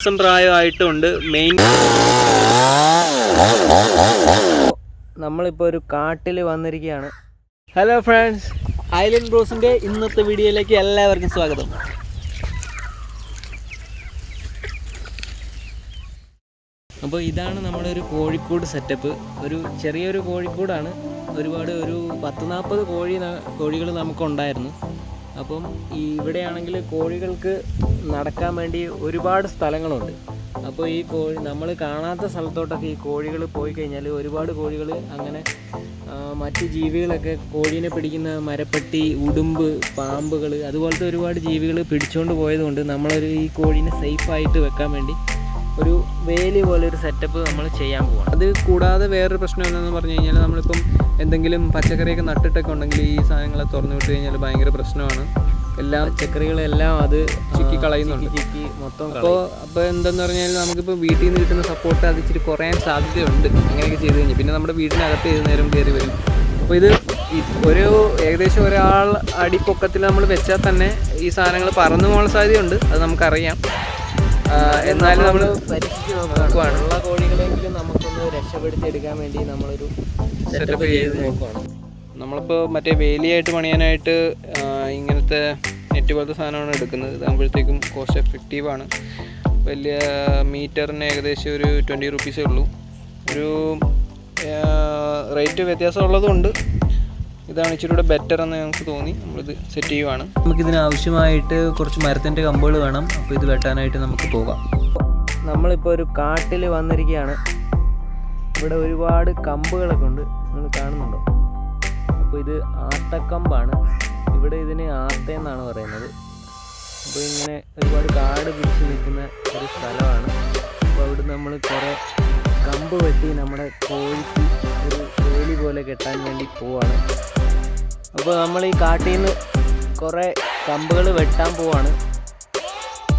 മാസം പ്രായമായിട്ടുണ്ട്. മെയിൻ നമ്മളിപ്പോൾ ഒരു കാട്ടിൽ വന്നിരിക്കുകയാണ് ഹലോ ഫ്രണ്ട്സ് ഐലൻഡ് ബ്രോസിന്റെ ഇന്നത്തെ വീഡിയോയിലേക്ക് എല്ലാവർക്കും സ്വാഗതം. അപ്പോൾ ഇതാണ് നമ്മുടെ ഒരു കോഴിക്കോട് സെറ്റപ്പ് ഒരു ചെറിയൊരു കോഴിക്കോടാണ്. ഒരുപാട് ഒരു പത്ത് നാൽപ്പത് കോഴി കോഴികൾ നമുക്കുണ്ടായിരുന്നു. അപ്പം ഈ ഇവിടെയാണെങ്കിൽ കോഴികൾക്ക് നടക്കാൻ വേണ്ടി ഒരുപാട് സ്ഥലങ്ങളുണ്ട്. അപ്പോൾ ഈ കോഴി നമ്മൾ കാണാത്ത സ്ഥലത്തോട്ടൊക്കെ ഈ കോഴികൾ പോയി കഴിഞ്ഞാൽ ഒരുപാട് കോഴികൾ അങ്ങനെ മറ്റ് ജീവികളൊക്കെ കോഴീനെ പിടിക്കുന്ന മരപ്പെട്ടി ഉടുമ്പ് പാമ്പുകൾ അതുപോലത്തെ ഒരുപാട് ജീവികൾ പിടിച്ചുകൊണ്ട് പോയതുകൊണ്ട് നമ്മളൊരു ഈ കോഴീനെ സേഫായിട്ട് വെക്കാൻ വേണ്ടി ഒരു വേലി പോലെ ഒരു സെറ്റപ്പ് നമ്മൾ ചെയ്യാൻ പോവാണ്. അത് കൂടാതെ വേറൊരു പ്രശ്നം എന്താണെന്ന് പറഞ്ഞു കഴിഞ്ഞാൽ നമ്മളിപ്പം എന്തെങ്കിലും പച്ചക്കറിയൊക്കെ നട്ടിട്ടൊക്കെ ഉണ്ടെങ്കിൽ ഈ സാധനങ്ങളെ തുറന്നു വിട്ട് കഴിഞ്ഞാൽ ഭയങ്കര പ്രശ്നമാണ്. എല്ലാം പച്ചക്കറികളെല്ലാം അത് ചുക്കി കളയുന്നുണ്ട്. ചിക്കി മൊത്തം. അപ്പോൾ അപ്പോൾ എന്തെന്ന് പറഞ്ഞാൽ നമുക്കിപ്പോൾ വീട്ടിൽ നിന്ന് കിട്ടുന്ന സപ്പോർട്ട് അത് ഇച്ചിരി കുറയാൻ സാധ്യതയുണ്ട്. അങ്ങനെയൊക്കെ ചെയ്ത് കഴിഞ്ഞു. പിന്നെ നമ്മുടെ വീടിനകത്ത് ഏത് നേരം കയറി വരും? അപ്പോൾ ഇത് ഒരു ഏകദേശം ഒരാൾ അടിപ്പൊക്കത്തിൽ നമ്മൾ വെച്ചാൽ തന്നെ ഈ സാധനങ്ങൾ പറന്നു പോകാൻ സാധ്യതയുണ്ട്. അത് നമുക്കറിയാം. എന്നാലും നമ്മൾ നോക്കുവാണ്. ഉള്ള കോഴികളെങ്കിലും നമുക്കൊന്ന് രക്ഷപ്പെടുത്തി എടുക്കാൻ വേണ്ടി നമ്മളൊരു സെറ്റപ്പ് ചെയ്ത് നോക്കുവാണ്. നമ്മളിപ്പോൾ മറ്റേ വേലിയായിട്ട് പണിയാനായിട്ട് ഇങ്ങനത്തെ നെറ്റ് പോലത്തെ സാധനമാണ് എടുക്കുന്നത്. ഇതാകുമ്പോഴത്തേക്കും കോസ്റ്റ് എഫക്റ്റീവാണ് വലിയ മീറ്ററിന് ഏകദേശം ഒരു ട്വന്റി റുപ്പീസേ ഉള്ളൂ. ഒരു റേറ്റ് വ്യത്യാസം ഉള്ളതുകൊണ്ട് ഇതാണ് ഇച്ചിരി കൂടെ ബെറ്റർ എന്ന് ഞങ്ങൾക്ക് തോന്നി. നമ്മളിത് സെറ്റ് ചെയ്യുവാണ്. നമുക്കിതിന് ആവശ്യമായിട്ട് കുറച്ച് മരത്തിന്റെ കമ്പുകൾ വേണം. അപ്പോൾ ഇത് വെട്ടാനായിട്ട് നമുക്ക് പോകാം. നമ്മളിപ്പോൾ ഒരു കാട്ടിൽ വന്നിരിക്കുകയാണ്. ഇവിടെ ഒരുപാട് കമ്പുകളൊക്കെ ഉണ്ട്. നിങ്ങൾ കാണുന്നുണ്ടോ? അപ്പോൾ ഇത് ആട്ടക്കമ്പാണ്. ഇവിടെ ഇതിന് ആത്തയെന്നാണ് പറയുന്നത്. അപ്പോൾ ഇങ്ങനെ ഒരുപാട് കാട് പിടിച്ച് നിൽക്കുന്ന ഒരു സ്ഥലമാണ്. അപ്പോൾ അവിടെ നമ്മൾ കുറേ കമ്പ് വെട്ടി നമ്മുടെ കോഴിക്ക് ഒരു വേലി പോലെ കെട്ടാൻ വേണ്ടി പോവാണ്. അപ്പോൾ നമ്മൾ ഈ കാട്ടിൽ നിന്ന് കുറേ കമ്പുകൾ വെട്ടാൻ പോവാണ്.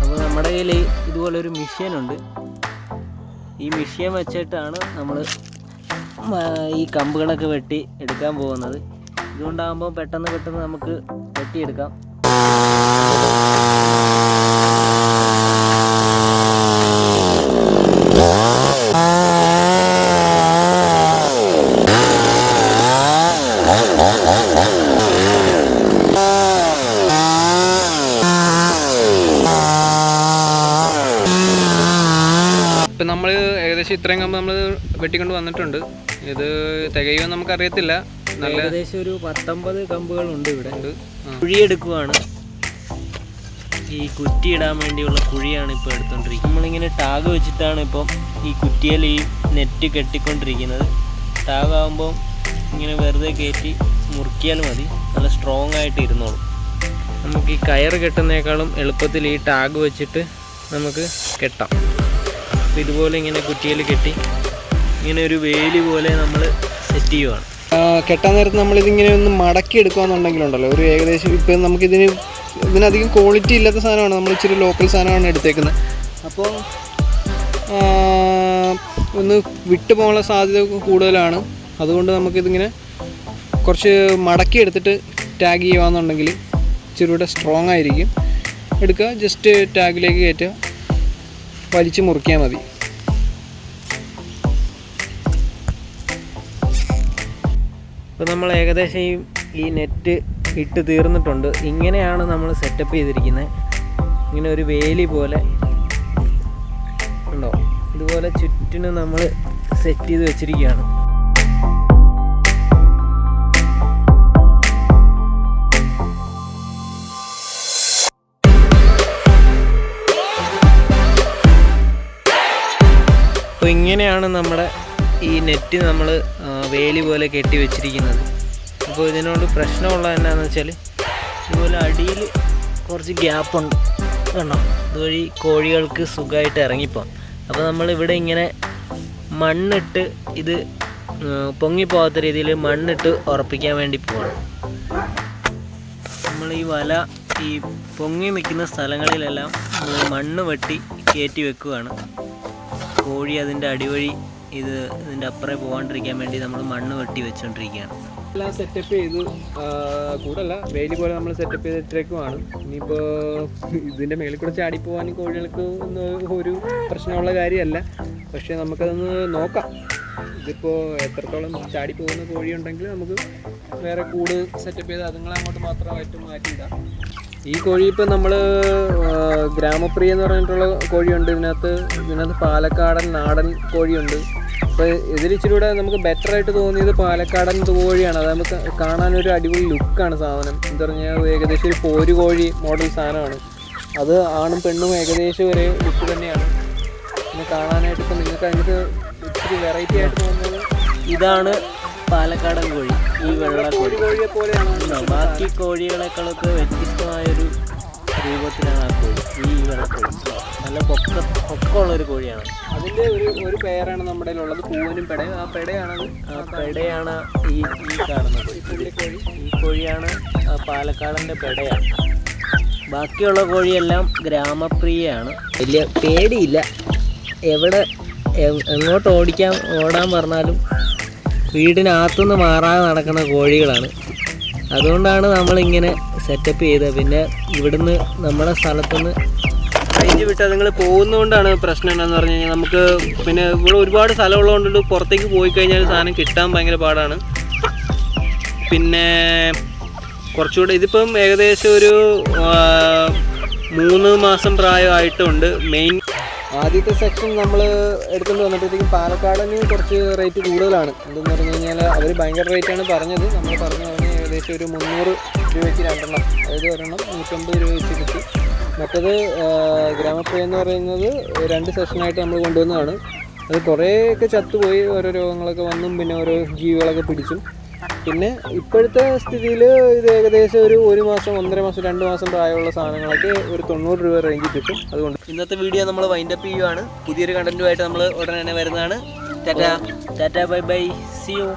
അപ്പോൾ നമ്മുടെ കയ്യിൽ ഇതുപോലൊരു മെഷീനുണ്ട് ഈ മെഷീൻ വെച്ചിട്ടാണ് നമ്മൾ ഈ കമ്പുകളൊക്കെ വെട്ടി എടുക്കാൻ പോകുന്നത്. ഇതുകൊണ്ടാകുമ്പോൾ പെട്ടെന്ന് പെട്ടെന്ന് നമുക്ക് വെട്ടിയെടുക്കാം ഇപ്പം നമ്മൾ ഏകദേശം ഇത്രയും കമ്പ് നമ്മൾ വെട്ടിക്കൊണ്ട് വന്നിട്ടുണ്ട്. ഇത് തികയുമെന്ന് നമുക്കറിയത്തില്ല. നല്ല ഏകദേശം ഒരു പത്തൊമ്പത് കമ്പുകളുണ്ട് ഇവിടെ. ഉണ്ട്. ഇവിടെ കുഴിയെടുക്കുവാണ്. ഈ കുറ്റി ഇടാൻ വേണ്ടിയുള്ള കുഴിയാണ് ഇപ്പോൾ എടുത്തോണ്ടിരിക്കുന്നത്. നമ്മളിങ്ങനെ ടാഗ് വെച്ചിട്ടാണ് ഇപ്പം ഈ കുറ്റിയിൽ ഈ നെറ്റ് കെട്ടിക്കൊണ്ടിരിക്കുന്നത്. ടാഗ് ആകുമ്പോൾ ഇങ്ങനെ വെറുതെ കയറ്റി മുറുക്കിയാൽ മതി. നല്ല സ്ട്രോങ് ആയിട്ട് ഇരുന്നോളും. നമുക്ക് ഈ കയറ് കെട്ടുന്നേക്കാളും എളുപ്പത്തിൽ ഈ ടാഗ് വെച്ചിട്ട് നമുക്ക് കെട്ടാം. അപ്പോൾ ഇതുപോലെ ഇങ്ങനെ കുറ്റിയിൽ കെട്ടി ഇങ്ങനെ ഒരു വേലി പോലെ നമ്മൾ സെറ്റ് ചെയ്യുവാണ്. കെട്ടാൻ നേരത്ത് നമ്മളിതിങ്ങനെ ഒന്ന് മടക്കി എടുക്കുകയെന്നുണ്ടെങ്കിലുണ്ടല്ലോ ഒരു ഏകദേശം ഇപ്പം നമുക്കിതിന് ഇതിനധികം ക്വാളിറ്റി ഇല്ലാത്ത സാധനമാണ് നമ്മൾ ഇച്ചിരി ലോക്കൽ സാധനമാണ് എടുത്തേക്കുന്നത്. അപ്പോൾ ഒന്ന് വിട്ടു പോകാനുള്ള സാധ്യത കൂടുതലാണ്. അതുകൊണ്ട് നമുക്കിതിങ്ങനെ കുറച്ച് മടക്കി എടുത്തിട്ട് ടാഗ് ചെയ്യുകയാണെന്നുണ്ടെങ്കിൽ ഇച്ചിരി കൂടെ സ്ട്രോങ് ആയിരിക്കും. എടുക്കുക ജസ്റ്റ് ടാഗിലേക്ക് കയറ്റുക. വലിച്ച് മുറിക്കിയാൽ മതി. ഇപ്പോൾ നമ്മൾ ഏകദേശം ഈ ഈ നെറ്റ് ഇട്ട് തീർന്നിട്ടുണ്ട്. ഇങ്ങനെയാണ് നമ്മൾ സെറ്റപ്പ് ചെയ്തിരിക്കുന്നത് ഇങ്ങനെ ഒരു വേലി പോലെ. ഉണ്ടോ ഇതുപോലെ ചുറ്റിനും നമ്മൾ സെറ്റ് ചെയ്ത് വെച്ചിരിക്കുകയാണ്. അപ്പോൾ ഇങ്ങനെയാണ് നമ്മുടെ ഈ നെറ്റ് നമ്മൾ വേലി പോലെ കെട്ടി വെച്ചിരിക്കുന്നത്. അപ്പോൾ ഇതിനോട് പ്രശ്നമുള്ളത് എന്നാന്ന് വെച്ചാൽ ഇതുപോലെ അടിയിൽ കുറച്ച് ഗ്യാപ്പുണ്ട് കണ്ടോ? ഇതുവഴി കോഴികൾക്ക് സുഖമായിട്ട് ഇറങ്ങിപ്പോകാം അപ്പോൾ നമ്മൾ ഇവിടെ ഇങ്ങനെ മണ്ണിട്ട് ഇത് പൊങ്ങി പൊങ്ങിപ്പോകാത്ത രീതിയിൽ മണ്ണിട്ട് ഉറപ്പിക്കാൻ വേണ്ടി പോകണം നമ്മൾ ഈ വല ഈ പൊങ്ങി നിൽക്കുന്ന സ്ഥലങ്ങളിലെല്ലാം നമ്മൾ മണ്ണ് വെട്ടി കയറ്റി വെക്കുകയാണ് കോഴി അതിന്റെ അടിവഴി ഇത് ഇതിന്റെ അപ്പുറം പോകാണ്ടിരിക്കാൻ വേണ്ടി നമ്മൾ മണ്ണ് വെട്ടി വെച്ചുകൊണ്ടിരിക്കുകയാണ് എല്ലാം സെറ്റപ്പ് ചെയ്ത്. കൂടല്ല വേലി പോലെ നമ്മൾ സെറ്റപ്പ് ചെയ്ത് ഇട്ടേക്കുവാണ്. ഇനിയിപ്പോൾ ഇതിന്റെ മേളിൽ കൂടെ ചാടി പോകാനും കോഴികൾക്ക് ഒരു പ്രശ്നമുള്ള കാര്യമല്ല. പക്ഷേ നമുക്കതൊന്ന് നോക്കാം. ഇതിപ്പോൾ എത്രത്തോളം ചാടി പോകുന്ന കോഴി ഉണ്ടെങ്കിൽ നമുക്ക് വേറെ കൂട് സെറ്റപ്പ് ചെയ്ത് അതുങ്ങളെ അങ്ങോട്ട് മാത്രമായിട്ട് മാറ്റിയിടാം. ഈ കോഴി ഇപ്പോൾ നമ്മൾ ഗ്രാമപ്രിയ എന്ന് പറഞ്ഞിട്ടുള്ള കോഴിയുണ്ട്. ഇതിനകത്ത് ഇതിനകത്ത് പാലക്കാടൻ നാടൻ കോഴിയുണ്ട്. അപ്പോൾ ഇതിൽ നമുക്ക് ബെറ്റർ ആയിട്ട് തോന്നിയത് പാലക്കാടൻ കോഴിയാണ്. അത് നമുക്ക് കാണാനൊരു അടിപൊളി ലുക്കാണ് സാധനം. എന്ന് പറഞ്ഞാൽ ഏകദേശം ഒരു പോരു കോഴി മോഡൽ സാധനമാണ്. അത് ആണും പെണ്ണും ഏകദേശം ഒരേ ലുക്ക് തന്നെയാണ്. പിന്നെ കാണാനായിട്ട് ഇപ്പം നിങ്ങൾക്ക് അതിനകത്ത് ഇച്ചിരി വെറൈറ്റി ആയിട്ട് തോന്നുന്നത് ഇതാണ് പാലക്കാടൻ കോഴി. ഈ വെള്ള കോഴി പോലെയാണ്? ബാക്കി കോഴികളെക്കാളൊക്കെ വ്യത്യസ്തമായൊരു രൂപത്തിലാണ് ആ കോഴി. ഈ വെള്ളക്കോഴി നല്ല പൊക്ക പൊക്കമുള്ളൊരു കോഴിയാണ്. അതിന്റെ ഒരു ഒരു പേരാണ് നമ്മുടെ ഉള്ളത് പൂവനും പെടയും. ആ പെടയാണ് ആ പെടയാണ് ഈ ഈ കാണുന്നത്. കോഴി ഈ കോഴിയാണ് ആ പാലക്കാടന്റെ പെടയാണ്. ബാക്കിയുള്ള കോഴിയെല്ലാം ഗ്രാമപ്രിയയാണ്. വലിയ പേടിയില്ല. എവിടെ എങ്ങോട്ട് ഓടിക്കാൻ ഓടാൻ പറഞ്ഞാലും വീടിനകത്തുനിന്ന് മാറാതെ നടക്കുന്ന കോഴികളാണ്. അതുകൊണ്ടാണ് നമ്മളിങ്ങനെ സെറ്റപ്പ് ചെയ്തത്. പിന്നെ ഇവിടുന്ന് നമ്മുടെ സ്ഥലത്തുനിന്ന് റേഞ്ച് വിട്ട് അതുങ്ങൾ പോകുന്നതുകൊണ്ടാണ് പ്രശ്നം എന്താണെന്ന് പറഞ്ഞു കഴിഞ്ഞാൽ നമുക്ക് പിന്നെ ഇവിടെ ഒരുപാട് സ്ഥലമുള്ളതുകൊണ്ട് പുറത്തേക്ക് പോയി കഴിഞ്ഞാൽ സാധനം കിട്ടാൻ ഭയങ്കര പാടാണ്. പിന്നെ കുറച്ചുകൂടെ ഇതിപ്പം ഏകദേശം ഒരു മൂന്ന് മാസം പ്രായമായിട്ടുണ്ട്. മെയിൻ ആദ്യത്തെ സെക്ഷൻ നമ്മൾ എടുത്തുകൊണ്ട് വന്നപ്പോഴത്തേക്കും പാലക്കാടിന് കുറച്ച് റേറ്റ് കൂടുതലാണ്. എന്തെന്ന് പറഞ്ഞു കഴിഞ്ഞാൽ അവർ ഭയങ്കര റേറ്റാണ് പറഞ്ഞത്. നമ്മൾ പറഞ്ഞു പറഞ്ഞ് ഏകദേശം ഒരു മുന്നൂറ് രൂപയ്ക്ക് രണ്ടെണ്ണം. അതായത് ഒരെണ്ണം നൂറ്റമ്പത് രൂപ വെച്ച് കിട്ടി. മറ്റത് ഗ്രാമപ്രിയ എന്ന് പറയുന്നത് രണ്ട് സെഷനായിട്ട് നമ്മൾ കൊണ്ടുവന്നതാണ്. അത് കുറേയൊക്കെ ചത്തുപോയി ഓരോ രോഗങ്ങളൊക്കെ വന്നും പിന്നെ ഓരോ ജീവികളൊക്കെ പിടിച്ചും. പിന്നെ ഇപ്പോഴത്തെ സ്ഥിതിയിൽ ഇത് ഏകദേശം ഒരു ഒരു മാസം ഒന്നര മാസം രണ്ട് മാസം പ്രായമുള്ള സാധനങ്ങളൊക്കെ ഒരു തൊണ്ണൂറ് രൂപ റേഞ്ചിൽ കിട്ടും. അതുകൊണ്ട് ഇന്നത്തെ വീഡിയോ നമ്മൾ വൈൻഡപ്പ് ചെയ്യുവാണ്. പുതിയൊരു കണ്ടന്റുമായിട്ട് നമ്മൾ ഉടനെ തന്നെ വരുന്നതാണ്. Tata tata bye bye see you